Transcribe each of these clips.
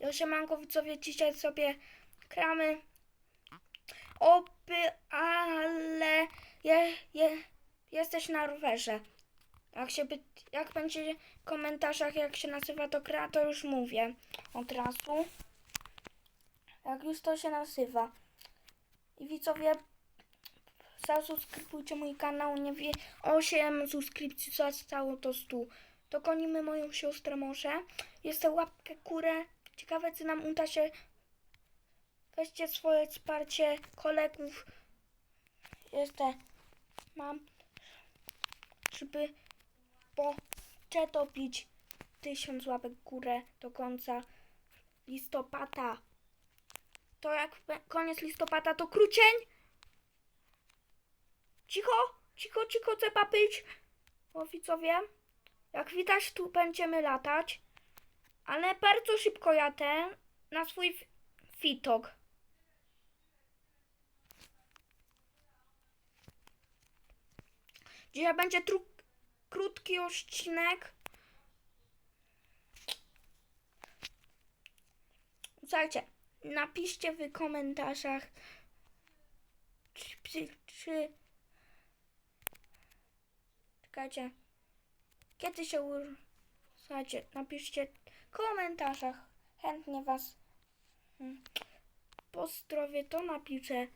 Ja siemanko widzowie, dzisiaj sobie gramy Oby, ale je, je, jesteś na rowerze. Jak, się, by- jak będzie w komentarzach, jak się nazywa to gra, to już mówię od razu. Jak już to się nazywa. I widzowie, zasubskrybujcie mój kanał, nie wie, 8 subskrypcji zostało do 100. Dogonimy moją siostrę może. Jeszcze łapkę kurę. Ciekawe, czy nam uda się. Weźcie swoje wsparcie kolegów. Jeszcze mam, żeby poczetopić tysiąc łapek górę do końca listopada. To jak koniec listopada, to krócień? Cicho, cicho, cicho, trzeba być. O widzowie, jak widać, tu będziemy latać, ale bardzo szybko jadę na swój fitok. Dzisiaj będzie krótki odcinek. Słuchajcie, napiszcie w komentarzach, czy, czy. Czekajcie. Kiedy się ur... Słuchajcie, napiszcie komentarzach. Chętnie was mm, pozdrowię, to napiszę.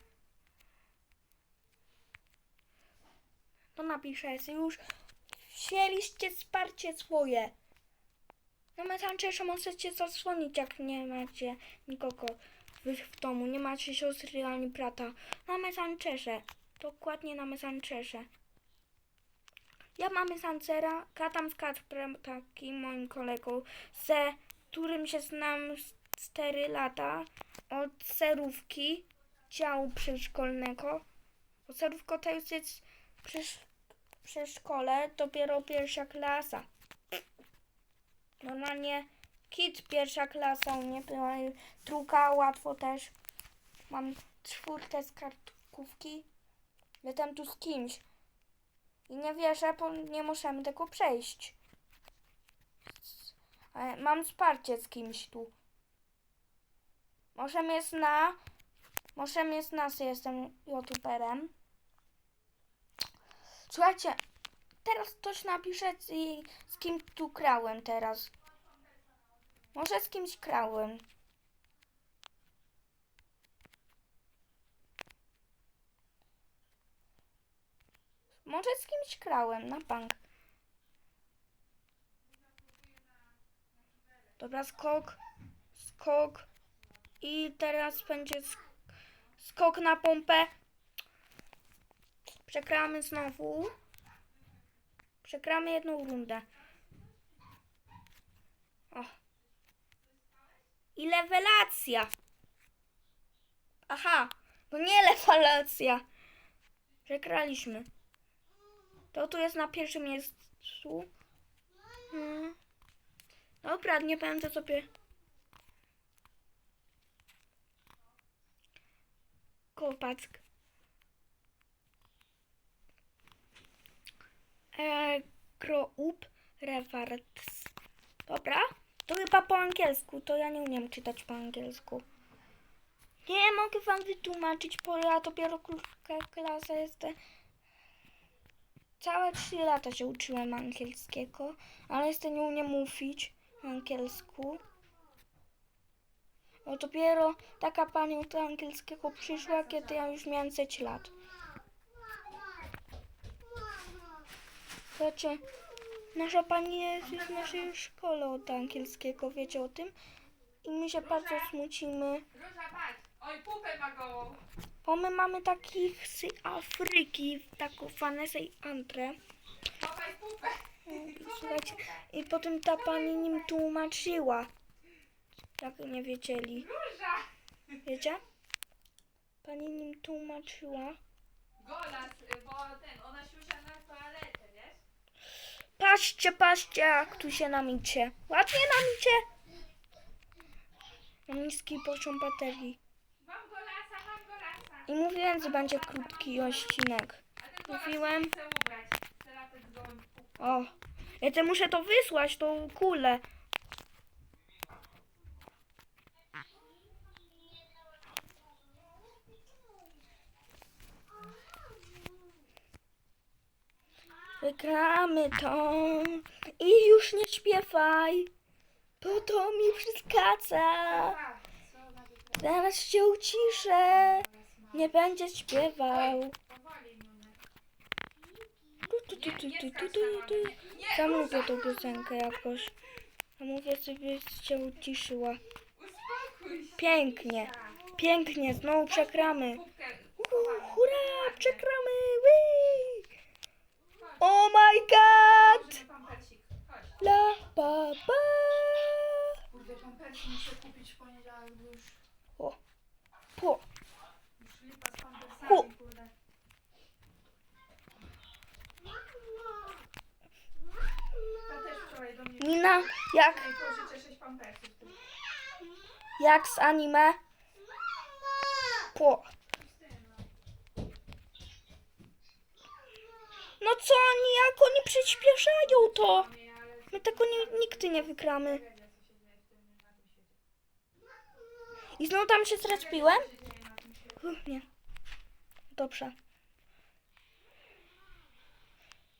To napiszę, już wzięliście wsparcie swoje. Na Messengerze możecie zasłonić, jak nie macie nikogo w, w domu, nie macie siostry ani brata. Na Messengerze, dokładnie na Messengerze. Ja mamy Sancera, gadam z Kacprem, takim moim kolegą, ze którym się znam 4 lata, od serówki, działu przedszkolnego. Bo serówko to już jest przy, przy szkole, dopiero pierwsza klasa. Normalnie kit pierwsza klasa u mnie była, druga łatwo też. Mam czwórkę z kartkówki. Jestem tu z kimś. I nie wierzę, bo nie możemy tego przejść. Ale mam wsparcie z kimś tu. Może jest na. Może jest nas, jestem youtuberem. Słuchajcie, teraz ktoś napisze i z kim tu grałem teraz. Może z kimś grałem. Może z kimś grałem na bank. Dobra, skok, skok i teraz będzie sk- skok na pompę. Przegramy znowu. Przegramy jedną rundę. O. I lewelacja. Aha, to nie lewelacja. Przegraliśmy. To tu jest na pierwszym miejscu. Hmm. Dobra, nie będę sobie. Kopack. Egroup rewards. Dobra. To chyba po angielsku, to ja nie umiem czytać po angielsku. Nie mogę wam wytłumaczyć, bo ja dopiero krótka klasa jestem. Całe 3 lata się uczyłem angielskiego, ale jeszcze nie umiem mówić angielsku. Bo dopiero taka pani od angielskiego przyszła, kiedy ja już miałem 6 lat. Znaczy, nasza pani jest już w naszej szkole od angielskiego, wiecie o tym? I my się bardzo smucimy, Róża, patrz! Oj, pupę ma gołą! Bo my mamy takich z Afryki, taką Vanessę i. Chowaj pupę! Słuchajcie, i potem ta pani nim tłumaczyła. Jak nie wiedzieli. Wiecie? Pani nim tłumaczyła. Golas, y, bo ten, ona siusia na toaletę, wiesz? Patrzcie, patrzcie, jak tu się namicie. Ładnie namicie. Mam niski poziom baterii. I mówiłem, że będzie krótki odcinek. Mówiłem. O, ja te muszę to wysłać, tą kulę. Wygramy to i już nie śpiewaj, bo to mi przeskacza. Zaraz się uciszę. Nie będzie śpiewał. Tu, tu, lubię tą piosenkę jakoś. A mówię sobie, się uciszyła. Pięknie. Pięknie, znowu Uhu, kochani. hurra! Chodź. Oh my god! La pa pa. Kurde, pampersy muszę kupić w poniedziałek, już, O, po. Ku. Nina, jak, jak z anime? Po. No co oni, jak oni przyspieszają to? My tego nie, nigdy nie wygramy. I znowu tam się zrespiłem? Nie. Dobrze.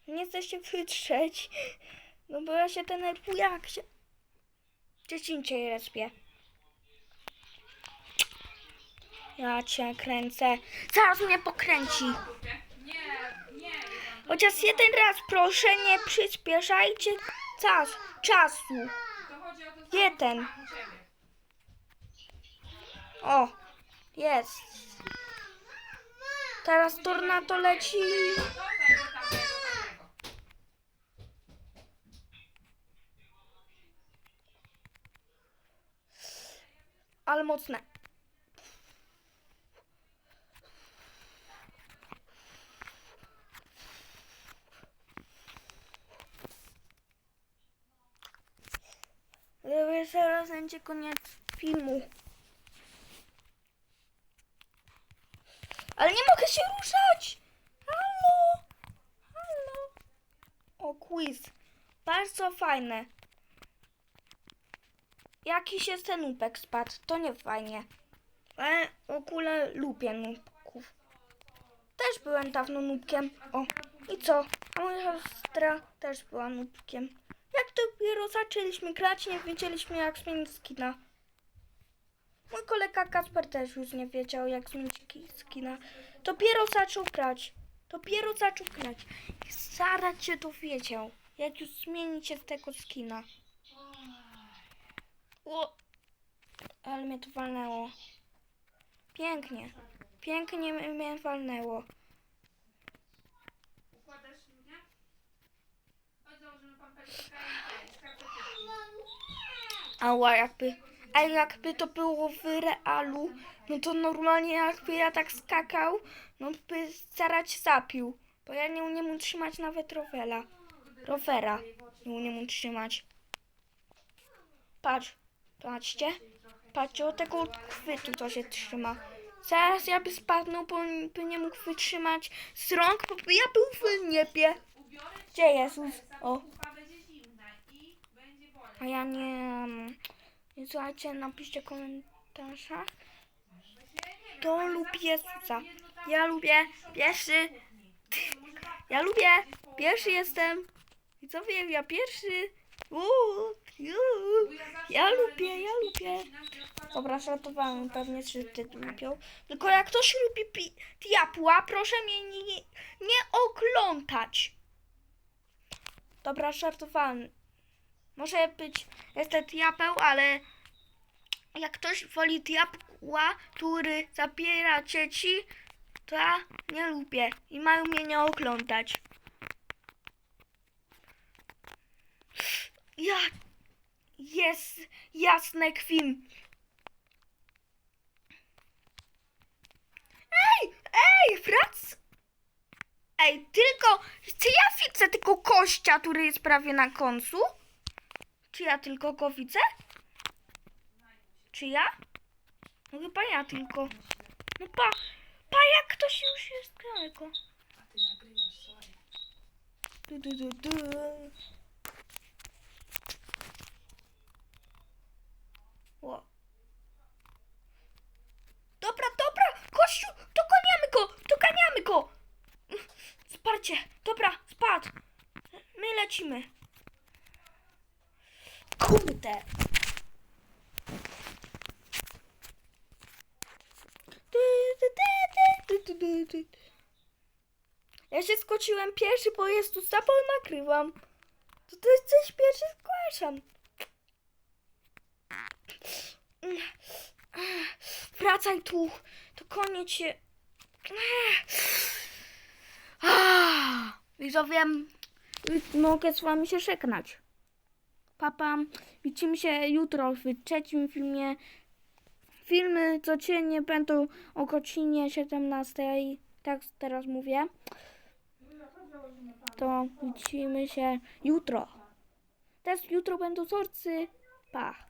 Nie chcę się wytrzeć. No bo ja się denerwuję, jak się... Gdzieś indziej respię. Ja cię kręcę. Zaraz mnie pokręci. Chociaż jeden raz proszę, nie przyspieszajcie czas, czasu. Jeden. O, jest. Teraz tornado leci. Ale mocne. Gdyby zaraz będzie koniec filmu. Ale nie mogę się ruszać! Halo! Halo! O, quiz. Bardzo fajne. Jakiś jest ten nubek spadł, to nie fajnie. Ale w ogóle lubię nubków. Też byłem dawno nubkiem. O, i co? A moja siostra też była nubkiem. Jak dopiero zaczęliśmy grać, nie wiedzieliśmy jak zmienić skina. Mój kolega Kasper też już nie wiedział jak zmienić ki- skina. Dopiero zaczął grać. Dopiero zaczął grać. I zaraz się dowiedział, jak już zmienicie z tego skina. O, ale mnie to walnęło. Pięknie. Pięknie mnie- walnęło. Układasz mnie? Chodź, założymy. Ała, jakby. A jakby to było w realu, no to normalnie jakby ja tak skakał, no by zaraz zapił. Bo ja nie umiem utrzymać nawet rowera. Rowera. Nie umiem utrzymać. Patrz. Patrzcie. Patrzcie, od tego chwytu to się trzyma. Zaraz ja by spadnął, bo by nie mógł wytrzymać z rąk, bo ja był w niebie. Gdzie Jezus? O. A ja nie... Słuchajcie, napiszcie w komentarzach. To lub Jezusa. Ja lubię pierwszy. Ja lubię. Pierwszy jestem. I co wiem, ja pierwszy. Uuu. Ja lubię, ja lubię. Dobra, żartowałem, pewnie wszyscy lubią. Tylko jak ktoś lubi diabła, proszę mnie nie, nie oglądać. Dobra, żartowałem. Może być, jestem diabeł, ale jak ktoś woli diabła, który zabiera dzieci, to ja nie lubię i mają mnie nie oglądać. Ja, jest jasne kwim. Ej, ej, wrac! Ej, tylko, czy ja widzę tylko kościa, który jest prawie na końcu? Czy ja tylko go widzę? Czy ja? No chyba ja tylko. No pa, pa jak ktoś już jest daleko. A ty nagrywasz, sorry. Du, du, du, du. Ło. Dobra, dobra, kościół, doganiamy go, doganiamy go. Sparcie, dobra, spadł. lecimy. Kurde. Ja się skociłem pierwszy, bo jest tu zapał nagrywam. To to jest coś pierwszy zgłaszam. Wracaj tu. To koniec się. Widzowie, mogę z wami się żegnać. Papa, widzimy się jutro w trzecim filmie. Filmy codziennie będą o godzinie 17. Tak teraz mówię. To widzimy się jutro. Teraz jutro będą zorcy. Pa.